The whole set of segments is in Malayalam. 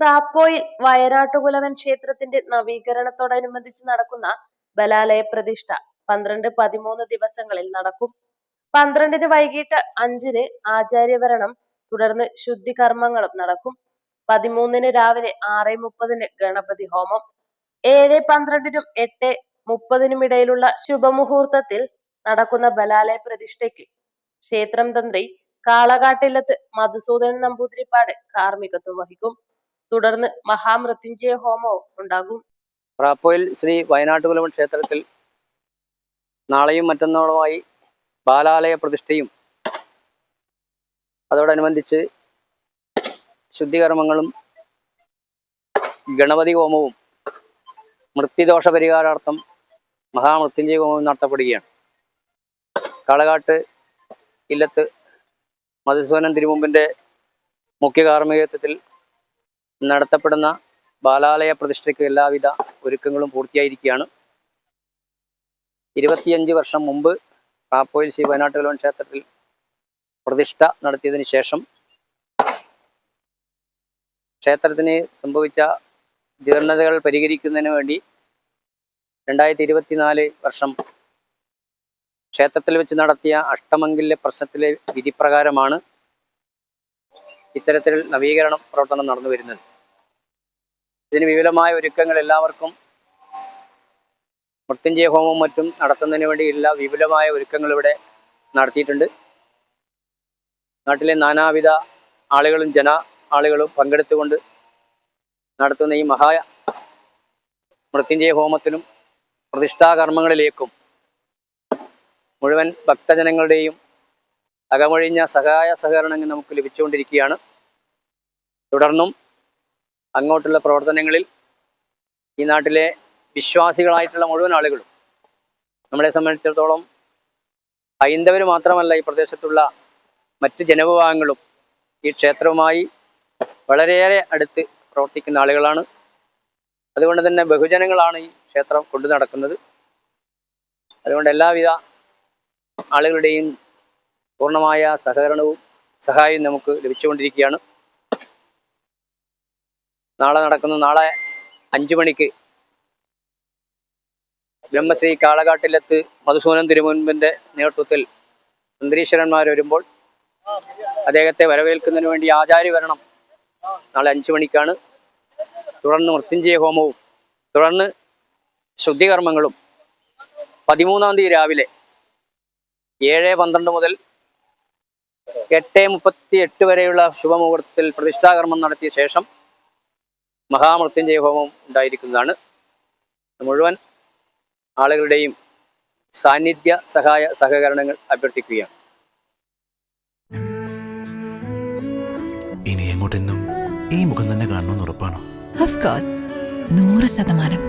പ്രാപ്പോയിൽ വയനാട്ടുകുലവൻ ക്ഷേത്രത്തിന്റെ നവീകരണത്തോടനുബന്ധിച്ച് നടക്കുന്ന ബലാലയ പ്രതിഷ്ഠ പന്ത്രണ്ട് പതിമൂന്ന് ദിവസങ്ങളിൽ നടക്കും. പന്ത്രണ്ടിന് വൈകിട്ട് അഞ്ചിന് ആചാര്യവരണം തുടർന്ന് ശുദ്ധികർമ്മങ്ങളും നടക്കും. പതിമൂന്നിന് രാവിലെ ആറ് മുപ്പതിന് ഗണപതി ഹോമം ഏഴ് പന്ത്രണ്ടിനും എട്ട് മുപ്പതിനും ഇടയിലുള്ള ശുഭമുഹൂർത്തത്തിൽ നടക്കുന്ന ബലാലയ പ്രതിഷ്ഠയ്ക്ക് ക്ഷേത്രം തന്ത്രി കാളകാട്ടില്ലത്ത് മധുസൂദനൻ നമ്പൂതിരിപ്പാട് കാർമ്മികത്വം വഹിക്കും. തുടർന്ന് മഹാമൃത്യുഞ്ജയ ഹോമവും ഉണ്ടാകും. റാപ്പോയിൽ ശ്രീ വയനാട്ടുകുലമൻ ക്ഷേത്രത്തിൽ നാളെയും മറ്റന്നാളുമായി ബാലാലയ പ്രതിഷ്ഠയും അതോടനുബന്ധിച്ച് ശുദ്ധികർമ്മങ്ങളും ഗണപതി ഹോമവും മൃത്യുദോഷ പരിഹാരാർത്ഥം മഹാമൃത്യുഞ്ജയ ഹോമവും നടത്തപ്പെടുകയാണ്. കാളകാട്ട് ഇല്ലത്ത് മധുസൂദനൻ തിരുമുമ്പിന്റെ മുഖ്യ കാർമ്മികത്വത്തിൽ നടത്തപ്പെടുന്ന ബാലാലയ പ്രതിഷ്ഠയ്ക്ക് എല്ലാവിധ ഒരുക്കങ്ങളും പൂർത്തിയായിരിക്കുകയാണ്. ഇരുപത്തിയഞ്ച് വർഷം മുമ്പ് കാപ്പോയിൽ ശ്രീ വയനാട്ടുകലവൻ ക്ഷേത്രത്തിൽ പ്രതിഷ്ഠ നടത്തിയതിന് ശേഷം ക്ഷേത്രത്തിന് സംഭവിച്ച ജീർണതകൾ പരിഹരിക്കുന്നതിന് വേണ്ടി രണ്ടായിരത്തി ഇരുപത്തിനാല് വർഷം ക്ഷേത്രത്തിൽ വെച്ച് നടത്തിയ അഷ്ടമംഗല്യ പ്രശ്നത്തിലെ വിധിപ്രകാരമാണ് ഇത്തരത്തിൽ നവീകരണം പ്രവർത്തനം നടന്നു വരുന്നത് ഇതിന് വിപുലമായ ഒരുക്കങ്ങൾ എല്ലാവർക്കും മൃത്യുഞ്ജയ ഹോമവും മറ്റും നടത്തുന്നതിന് വേണ്ടി എല്ലാ വിപുലമായ ഒരുക്കങ്ങൾ ഇവിടെ നടത്തിയിട്ടുണ്ട്. നാട്ടിലെ നാനാവിധ ആളുകളും ജന ആളുകളും പങ്കെടുത്തുകൊണ്ട് നടത്തുന്ന ഈ മഹാ മൃത്യുഞ്ജയ ഹോമത്തിനും പ്രതിഷ്ഠാകർമ്മങ്ങളിലേക്കും മുഴുവൻ ഭക്തജനങ്ങളുടെയും അകമൊഴിഞ്ഞ സഹായ സഹകരണങ്ങൾ നമുക്ക് ലഭിച്ചുകൊണ്ടിരിക്കുകയാണ്. തുടർന്നും അങ്ങോട്ടുള്ള പ്രവർത്തനങ്ങളിൽ ഈ നാട്ടിലെ വിശ്വാസികളായിട്ടുള്ള മുഴുവൻ ആളുകളും നമ്മളെ സംബന്ധിച്ചിടത്തോളം ഹൈന്ദവർ മാത്രമല്ല ഈ പ്രദേശത്തുള്ള മറ്റ് ജനവിഭാഗങ്ങളും ഈ ക്ഷേത്രവുമായി വളരെയേറെ അടുത്ത് പ്രവർത്തിക്കുന്ന ആളുകളാണ്. അതുകൊണ്ട് തന്നെ ബഹുജനങ്ങളാണ് ഈ ക്ഷേത്രം കൊണ്ടു നടക്കുന്നത്. അതുകൊണ്ട് എല്ലാവിധ ആളുകളുടെയും പൂർണമായ സഹകരണവും സഹായവും നമുക്ക് ലഭിച്ചുകൊണ്ടിരിക്കുകയാണ്. നാളെ നടക്കുന്ന നാളെ അഞ്ചു മണിക്ക് ബ്രഹ്മശ്രീ കാളകാട്ടിലെത്ത് മധുസൂനൻ തിരുമുൻപിന്റെ നേതൃത്വത്തിൽ സുന്ദരീശ്വരന്മാർ വരുമ്പോൾ അദ്ദേഹത്തെ വരവേൽക്കുന്നതിന് വേണ്ടി ആചാര്യ വരണം. നാളെ അഞ്ചു മണിക്കാണ്. തുടർന്ന് മൃത്യുഞ്ജയ ഹോമവും തുടർന്ന് ശുദ്ധികർമ്മങ്ങളും പതിമൂന്നാം തീയതി രാവിലെ ഏഴ് പന്ത്രണ്ട് മുതൽ എട്ട് മുപ്പത്തി എട്ട് വരെയുള്ള ശുഭമുഹൂർത്തത്തിൽ പ്രതിഷ്ഠാകർമ്മം നടത്തിയ ശേഷം മഹാമൃത്യുഞ്ജയ ഹോമം ഉണ്ടായിരിക്കുന്നതാണ്. മുഴുവൻ ആളുകളുടെയും സാന്നിധ്യ സഹായ സഹകരണങ്ങൾ അഭ്യർത്ഥിക്കുകയാണ്. ഇനി എങ്ങോട്ടെന്നും ഈ മുഖം തന്നെ കാണണമെന്ന് ഉറപ്പാണോ? നൂറ് ശതമാനം.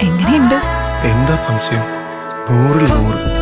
എങ്ങനെയുണ്ട്? എന്താ സംശയം? നൂറിൽ നൂറ്.